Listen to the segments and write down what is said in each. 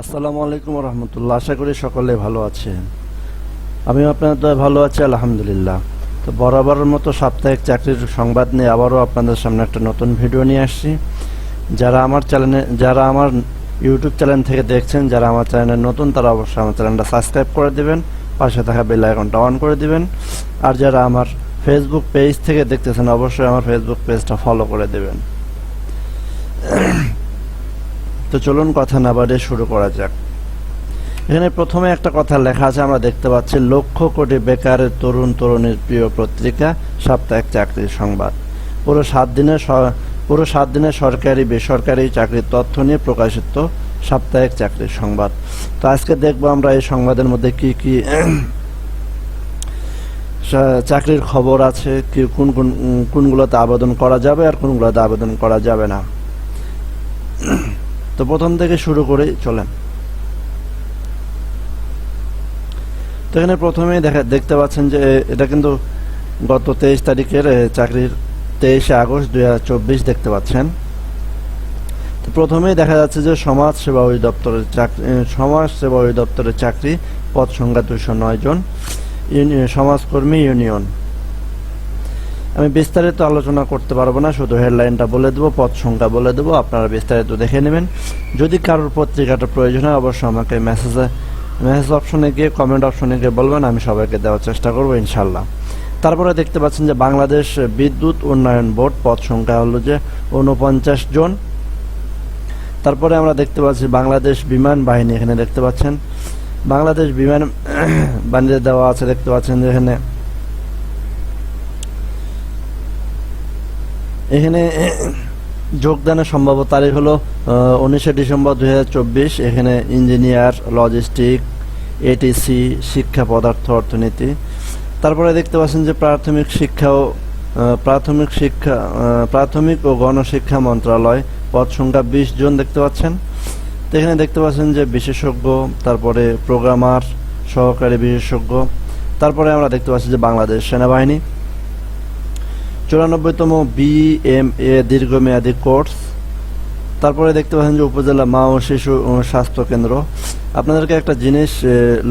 আসসালামু আলাইকুম রহমতুল্লাহ আশা করি সকলে ভালো আছেন। আমিও আপনাদের দয়ায় ভালো আছি, আলহামদুলিল্লাহ। তো বরাবরের মতো সাপ্তাহিক চাকরির সংবাদ নিয়ে আবারও আপনাদের সামনে একটা নতুন ভিডিও নিয়ে আসছি। যারা আমার চ্যানেলে, যারা আমার ইউটিউব চ্যানেল থেকে দেখছেন, যারা আমার চ্যানেলে নতুন, তারা অবশ্যই আমার চ্যানেলটা সাবস্ক্রাইব করে দেবেন। পাশে থাকা বেল আইকনটা অন করে দিবেন। আর যারা আমার ফেসবুক পেজ থেকে দেখতেছেন, অবশ্যই আমার ফেসবুক পেজটা ফলো করে দেবেন। তো চলুন কথা না বাড়িয়ে শুরু করা যাক। এখানে প্রথমে একটা কথা লেখা আছে, আমরা দেখতে পাচ্ছি, লক্ষ কোটি বেকারের তরুণ তরুণীর প্রিয় পত্রিকা, সাপ্তাহিক চাকরির সংবাদ। পুরো সাত দিনের পুরো সাত দিনের সরকারি, বেসরকারি চাকরির তথ্য নিয়ে প্রকাশিত সাপ্তাহিক চাকরির সংবাদ। তো আজকে দেখব আমরা এই সংবাদের মধ্যে কি কি চাকরির খবর আছে, কি, কোন কোন কোনগুলোতে আবেদন করা যাবে আর কোনগুলোতে আবেদন করা যাবে না। তো প্রথম থেকে শুরু করে চলেন। তো এখানে প্রথমেই দেখা, দেখতে পাচ্ছেন যে এটা কিন্তু গত তেইশ তারিখের চাকরির তেইশে আগস্ট দুই হাজার চব্বিশ দেখতে পাচ্ছেন। তো প্রথমেই দেখা যাচ্ছে যে সমাজ সেবা অধিদপ্তরের চাকরি সমাজ সেবা অধিদপ্তরের চাকরি পদ সংখ্যা দুশো নয় জন সমাজকর্মী ইউনিয়ন। আমি বিস্তারিত আলোচনা করতে পারব না, শুধু হেডলাইনটা বলে দেবো পদ সংখ্যা বলে দেবো, আপনারা বিস্তারিত দেখে নেবেন। যদি কারোর পত্রিকাটা প্রয়োজন হয়, অবশ্যই আমাকে মেসেজে মেসেজ অপশনে গিয়ে কমেন্ট অপশনে গিয়ে বলবেন, আমি সবাইকে দেওয়ার চেষ্টা করব ইনশাল্লাহ তারপরে দেখতে পাচ্ছেন যে বাংলাদেশ বিদ্যুৎ উন্নয়ন বোর্ড পদ সংখ্যা হলো যে উনপঞ্চাশ জন। তারপরে আমরা দেখতে পাচ্ছি বাংলাদেশ বিমান বাহিনী, এখানে দেখতে পাচ্ছেন। বাংলাদেশ বিমান বাহিনীতে দেওয়া আছে, দেখতে পাচ্ছেন যে এখানে এখানে যোগদানের সম্ভাব্য তারিখ হলো উনিশে ডিসেম্বর দুই হাজার চব্বিশ। এখানে ইঞ্জিনিয়ার, লজিস্টিক এটিসি শিক্ষা, পদার্থ, অর্থনীতি। তারপরে দেখতে পাচ্ছেন যে প্রাথমিক শিক্ষা ও প্রাথমিক শিক্ষা প্রাথমিক ও গণশিক্ষা মন্ত্রণালয় পদ সংখ্যা বিশ জন দেখতে পাচ্ছেন। তো এখানে দেখতে পাচ্ছেন যে বিশেষজ্ঞ, তারপরে প্রোগ্রামার সহকারী বিশেষজ্ঞ। তারপরে আমরা দেখতে পাচ্ছি যে বাংলাদেশ সেনাবাহিনী। চুরানব্বইতম বিএমএ দীর্ঘমেয়াদী কোর্স। তারপরে দেখতে পাচ্ছেন যে উপজেলা মা ও শিশু স্বাস্থ্য কেন্দ্র। আপনাদেরকে একটা জিনিস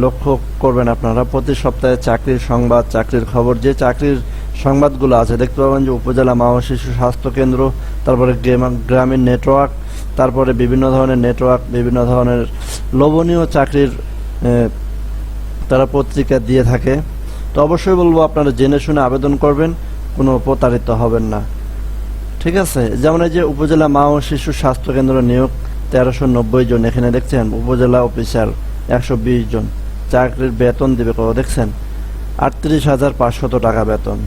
লক্ষ্য করবেন আপনারা, প্রতি সপ্তাহে চাকরির সংবাদ, চাকরির খবর, যে চাকরির সংবাদগুলো আছে, দেখতে পাবেন যে উপজেলা মা ও শিশু স্বাস্থ্য কেন্দ্র, তারপরে গ্রামীণ নেটওয়ার্ক, তারপরে বিভিন্ন ধরনের নেটওয়ার্ক, বিভিন্ন ধরনের লোভনীয় চাকরির তারা পত্রিকা দিয়ে থাকে। তো অবশ্যই বলব, আপনারা জেনে শুনে আবেদন করবেন। কোনো প্রতারিত হবেন না। ঠিক আছে? যেমন এই যে উপজেলা মা ও শিশু স্বাস্থ্য কেন্দ্র নিয়োগ তেরোশো নব্বই জন। এখানে দেখছেন উপজেলা অফিসার একশো বিশ জন। চাকরির বেতন দিবে কত? দেখছেন? আটত্রিশ হাজার পাঁচশত টাকা বেতন।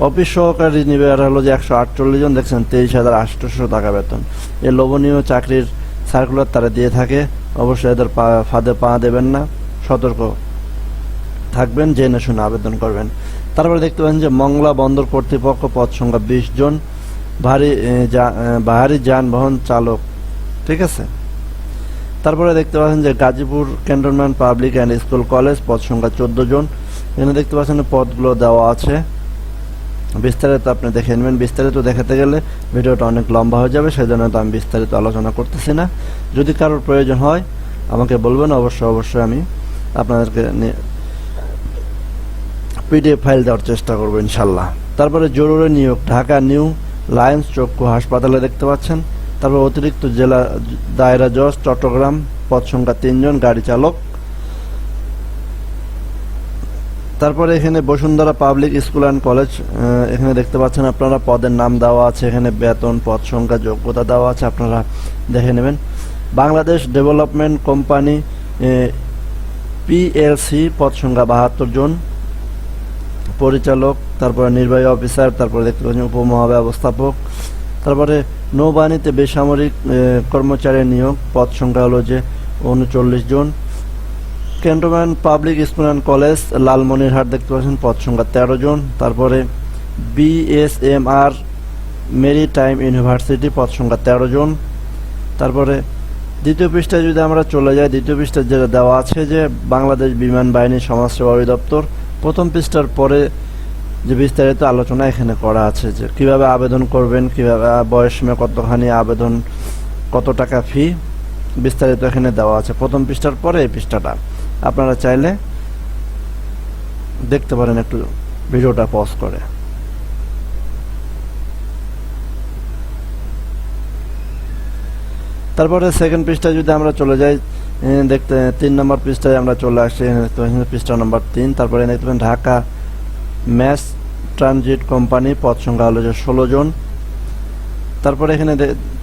অফিস সহকারী নিবে আর হলো যে একশো আটচল্লিশ জন। দেখছেন? তেইশ হাজার আটশোশো টাকা বেতন। এই লোভনীয় চাকরির সার্কুলার তারা দিয়ে থাকে। অবশ্যই এদের পা- ফাঁদে পা দেবেন না। সতর্ক থাকবেন, জেনে শুনে আবেদন করবেন। তারপরে দেখতে পাচ্ছেন যে মংলা বন্দর কর্তৃপক্ষ পদ সংখ্যা বিশ জন, ভারী ভারী যানবাহন চালক, ঠিক আছে? তারপরে দেখতে পাচ্ছেন যে Gazipur cantonment public and school college পদ সংখ্যা চোদ্দ জন। এখানে দেখতে পাচ্ছেন পদগুলো দেওয়া আছে। বিস্তারিত আপনি দেখে নেবেন। বিস্তারিত দেখাতে গেলে ভিডিওটা অনেক লম্বা হয়ে যাবে, সেজন্য তো আমি বিস্তারিত আলোচনা করতেছি না। যদি কারোর প্রয়োজন হয়, আমাকে বলবেন। অবশ্যই অবশ্যই আমি আপনাদেরকে পিডিএফ ফাইল দেওয়ার চেষ্টা করব ইনশাল্লাহ। তারপরে জরুরি নিয়োগ, ঢাকা নিউ লায়ন্স চক্ষু হাসপাতালে দেখতে পাচ্ছেন। তারপর অতিরিক্ত জেলা দায়রা জজ, চট্টগ্রাম, পদ সংখ্যা তিনজন, গাড়ি চালক। তারপরে এখানে Basundhara public school and college এখানে দেখতে পাচ্ছেন আপনারা, পদের নাম দেওয়া আছে, এখানে বেতন, পদ সংখ্যা, যোগ্যতা দেওয়া আছে, আপনারা দেখে নেবেন। বাংলাদেশ ডেভেলপমেন্ট কোম্পানি পিএলসি, পদ সংখ্যা বাহাত্তর জন। পরিচালক, তারপরে নির্বাহী অফিসার, তারপরে দেখতে পাচ্ছেন উপমহাব্যবস্থাপক, তারপরে নৌবাহিনীতে বেসামরিক কর্মচারী নিয়োগ, পদ সংখ্যা হলো যে উনচল্লিশ জন। Cantonment public school and college, Lalmonirhat দেখতে পাচ্ছেন পদ সংখ্যা তেরো জন। তারপরে বিএসএমআর মেরি টাইম ইউনিভার্সিটি, পদ সংখ্যা তেরো জন। তারপরে দ্বিতীয় পৃষ্ঠায় যদি আমরা চলে যাই, দ্বিতীয় পৃষ্ঠায় যেটা দেওয়া আছে যে বাংলাদেশ বিমান বাহিনী সমাজসেবা অধিদপ্তর প্রথম পৃষ্ঠার পরে যে বিস্তারিত আলোচনা এখানে করা আছে যে কীভাবে আবেদন করবেন, কীভাবে বয়স সীমা কতখানি, আবেদন কত টাকা ফি বিস্তারিত এখানে দেওয়া আছে। প্রথম পৃষ্ঠার পরে এই পৃষ্ঠাটা। আপনারা চাইলে দেখতে পারেন একটু ভিডিওটা পজ করে। তারপরে সেকেন্ড পৃষ্ঠায় যদি আমরা চলে যাই দেখতে, তিন নম্বর পৃষ্ঠায় আমরা চলে আসছি পৃষ্ঠা নম্বর তিন। তারপরে দেখতে পাবেন ঢাকা ম্যাস ট্রানজিট কোম্পানি, পদ সংখ্যা হলো যে ষোলো জন। তারপরে এখানে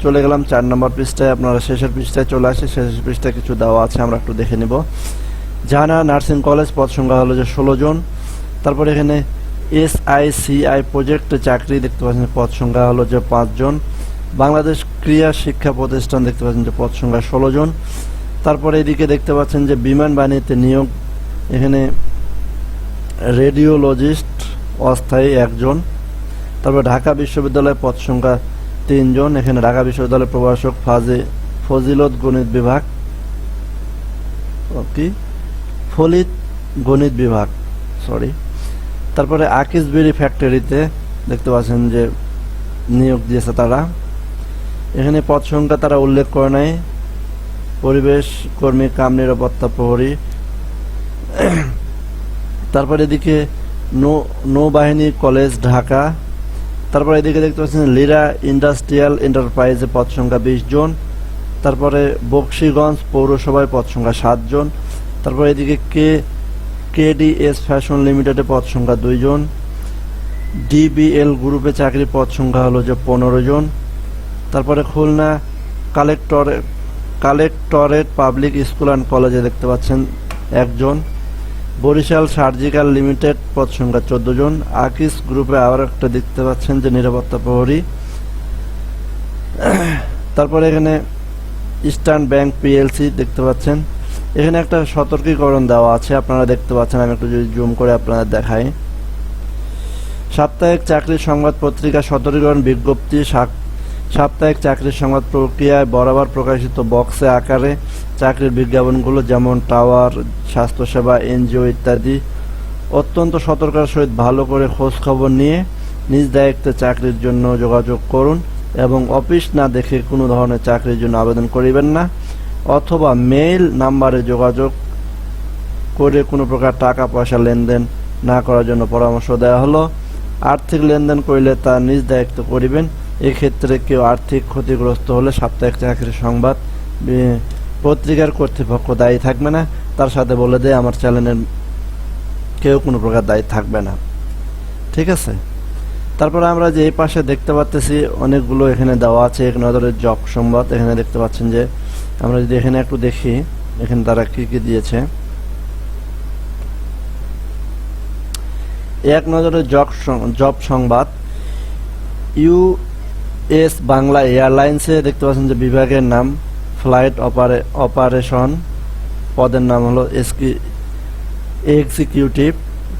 চলে গেলাম চার নম্বর পৃষ্ঠায়, আপনারা শেষের পৃষ্ঠায় চলে আসে, শেষের পৃষ্ঠায় কিছু দেওয়া আছে, আমরা একটু দেখে নিব। জাহানা নার্সিং কলেজ, পদ সংখ্যা হলো যে ষোলো জন। তারপরে এখানে S I C I project চাকরি, দেখতে পাচ্ছেন পদ সংখ্যা হলো যে পাঁচজন বাংলাদেশ ক্রিয়া শিক্ষা প্রতিষ্ঠান, দেখতে পাচ্ছেন যে পদ সংখ্যা ষোলো জন। তারপরে এদিকে দেখতে পাচ্ছেন যে বিমান বাহিনীতে নিয়োগ। এখানে রেডিওলজিস্ট অস্থায়ী একজন। তারপর ঢাকা বিশ্ববিদ্যালয় পদ সংখ্যা তিনজন। এখানে ঢাকা বিশ্ববিদ্যালয়ের প্রভাষক ফাজে ফজিলত গণিত বিভাগ। কি ফলিত গণিত বিভাগ সরি তারপরে আকিসবেরি ফ্যাক্টরিতে দেখতে পাচ্ছেন যে নিয়োগ দিয়েছে তারা। এখানে পদ সংখ্যা তারা উল্লেখ করে নাই। পরিবেশ, কর্মী, কাম, নিরাপত্তা প্রহরী। তারপরে এদিকে নৌ, নৌবাহিনী, কলেজ, ঢাকা। তারপরে এদিকে দেখতে পাচ্ছেন লিরা ইন্ডাস্ট্রিয়াল এন্টারপ্রাইজে পদ সংখ্যা বিশ জন। তারপরে বক্সিগঞ্জ পৌরসভায় পদ সংখ্যা সাতজন তারপরে এদিকে কে, কেডিএস ফ্যাশন লিমিটেডে পদ সংখ্যা দুইজন ডিবিএল গ্রুপে চাকরি পদ সংখ্যা হলো যে পনেরো জন। তারপরে খুলনা কালেক্টরে কালেক্টরেট পাবলিক স্কুল অ্যান্ড কলেজে দেখতে পাচ্ছেন একজন। বরিশাল সার্জিক্যাল লিমিটেড পদ সংখ্যা চোদ্দ জন। আকিস গ্রুপে আবার একটা দেখতে পাচ্ছেন যে নিরাপত্তা প্রহরী। তারপরে এখানে ইস্টার্ন ব্যাংক পিএলসি দেখতে পাচ্ছেন। এখানে একটা সতর্কীকরণ দেওয়া আছে, আপনারা দেখতে পাচ্ছেন। আমি একটু যদি জুম করে আপনারা দেখাই। সাপ্তাহিক চাকরির সংবাদ পত্রিকা সতর্কীকরণ বিজ্ঞপ্তি সাপ্তাহিক চাকরির সংবাদ প্রক্রিয়ায় বরাবর প্রকাশিত বক্সে আকারে চাকরির বিজ্ঞাপনগুলো যেমন টাওয়ার, স্বাস্থ্যসেবা, এনজিও ইত্যাদি অত্যন্ত সতর্কতার সহিত ভালো করে খোঁজ খবর নিয়ে নিজ দায়িত্বে চাকরির জন্য যোগাযোগ করুন এবং অফিস না দেখে কোনো ধরনের চাকরির জন্য আবেদন করিবেন না অথবা মেইল নাম্বারে যোগাযোগ করে কোনো প্রকার টাকা পয়সা লেনদেন না করার জন্য পরামর্শ দেওয়া হলো। আর্থিক লেনদেন করিলে তা নিজ দায়িত্ব করিবেন। এক্ষেত্রে কেউ আর্থিক ক্ষতিগ্রস্ত হলে সাপ্তাহিক চাকরির সংবাদ পত্রিকার কর্তৃপক্ষ দায়ী থাকবে না। তার সাথে বলে দেয়, আমার চ্যানেলের কেউ কোনো প্রকার দায়ী থাকবে না। ঠিক আছে? তারপরে আমরা যে এই পাশে দেখতে পাচ্তেছি অনেকগুলো এখানে দেওয়া আছে, এক নজরের জব সংবাদ। এখানে দেখতে পাচ্ছেন যে, আমরা যদি এখানে একটু দেখি, এখানে তারা কি কি দিয়েছে। এক নজরে জব জব সংবাদ ইউএস বাংলা এয়ারলাইন্সে দেখতে পাচ্ছেন যে বিভাগের নাম ফ্লাইট অপারে, অপারেশন। পদের নাম হলো এসকি, এক্সিকিউটিভ।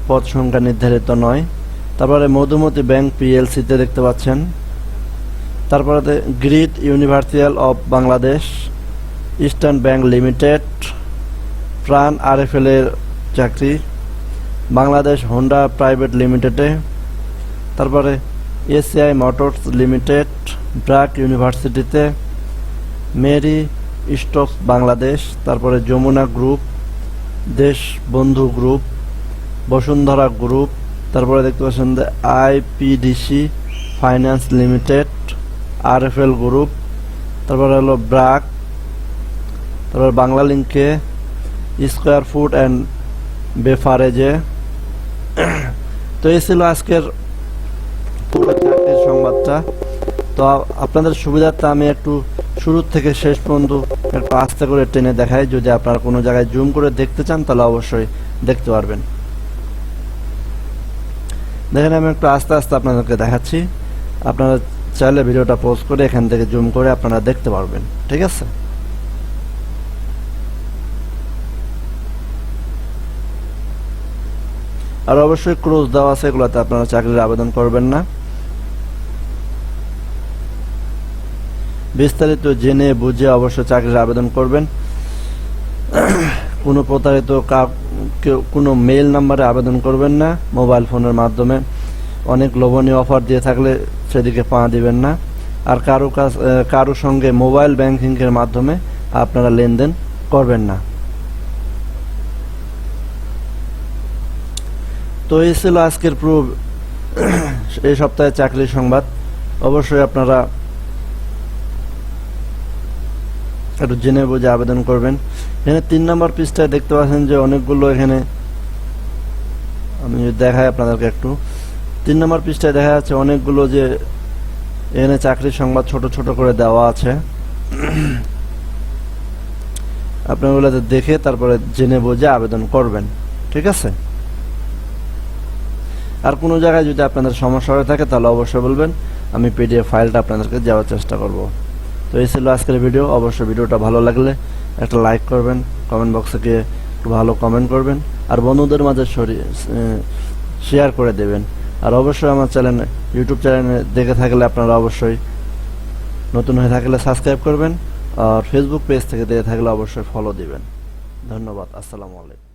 পদ সংখ্যা নির্ধারিত নয়। তারপরে মধুমতি ব্যাংক পিএলসিতে দেখতে পাচ্ছেন। তারপরে grid universal of Bangladesh, eastern bank limited, Pran RFL এর চাকরি, বাংলাদেশ হোন্ডা প্রাইভেট লিমিটেডে। তারপরে এসিআই মোটরস লিমিটেড ব্রাক ইউনিভার্সিটিতে মেরি স্টকস বাংলাদেশ তারপরে যমুনা গ্রুপ দেশ বন্ধু গ্রুপ বসুন্ধরা গ্রুপ তারপরে দেখতে পাচ্ছেন IPDC finance limited RFL group তারপরে হলো ব্রাক তারপর বাংলা লিঙ্কে স্কোয়ার ফুড অ্যান্ড বেফারেজে তো এই ছিল আজকের সংবাদটা। তো আপনাদের সুবিধার্থে আমি একটু শুরু থেকে শেষ পর্যন্ত একটু আস্তে করে টেনে দেখাই। যদি আপনারা কোনো জায়গায় জুম করে দেখতে চান, তাহলে অবশ্যই দেখতে পারবেন। দেখেন, আমি একটু আস্তে আস্তে আপনাদেরকে দেখাচ্ছি। আপনারা চাইলে ভিডিওটা পোস্ট করে এখান থেকে জুম করে আপনারা দেখতে পারবেন। ঠিক আছে? আর অবশ্যই ক্রোজ দেওয়া আছে, এগুলোতে আপনারা চাকরির আবেদন করবেন না। বিস্তারিত জেনে বুঝে অবশ্যই চাকরির আবেদন করবেন। কোনো প্রতারিত কোনো মেইল নাম্বারে আবেদন করবেন না মোবাইল ফোনের মাধ্যমে। অনেক লোভনীয় অফার দিয়ে থাকলে সেদিকে পা দিবেন না। আর কারও কাছ কারও সঙ্গে মোবাইল ব্যাংকিং এর মাধ্যমে আপনারা লেনদেন করবেন না। তো এই ছিল আজকের পুরো এই সপ্তাহে চাকরির সংবাদ। অবশ্যই আপনারা একটু জেনে বুঝে আবেদন করবেন। এখানে তিন নম্বর পৃষ্ঠায় দেখতে পাচ্ছেন যে অনেকগুলো এখানে, আমি দেখাই আপনাদেরকে একটু। তিন নম্বর পৃষ্ঠায় দেখা যাচ্ছে অনেকগুলো যে এখানে চাকরির সংবাদ ছোট ছোট করে দেওয়া আছে। আপনারা ওগুলো দেখে তারপরে জেনে বুঝে আবেদন করবেন। ঠিক আছে? আর কোনো জায়গায় যদি আপনাদের সমস্যা হয়ে থাকে তাহলে অবশ্যই বলবেন। আমি পিডিএফ ফাইলটা আপনাদেরকে দেওয়ার চেষ্টা করব। তো এই ছিল আজকের ভিডিও অবশ্যই ভিডিওটা ভালো লাগলে একটা লাইক করবেন কমেন্ট বক্সে গিয়ে একটু ভালো কমেন্ট করবেন, আর বন্ধুদের মাঝে শেয়ার করে দেবেন। আর অবশ্যই আমার চ্যানেল ইউটিউব চ্যানেলে দেখে থাকলে আপনারা অবশ্যই নতুন হয়ে থাকলে সাবস্ক্রাইব করবেন, আর ফেসবুক পেজ থেকে দেখে থাকলে অবশ্যই ফলো দিবেন। ধন্যবাদ, আসসালামু আলাইকুম।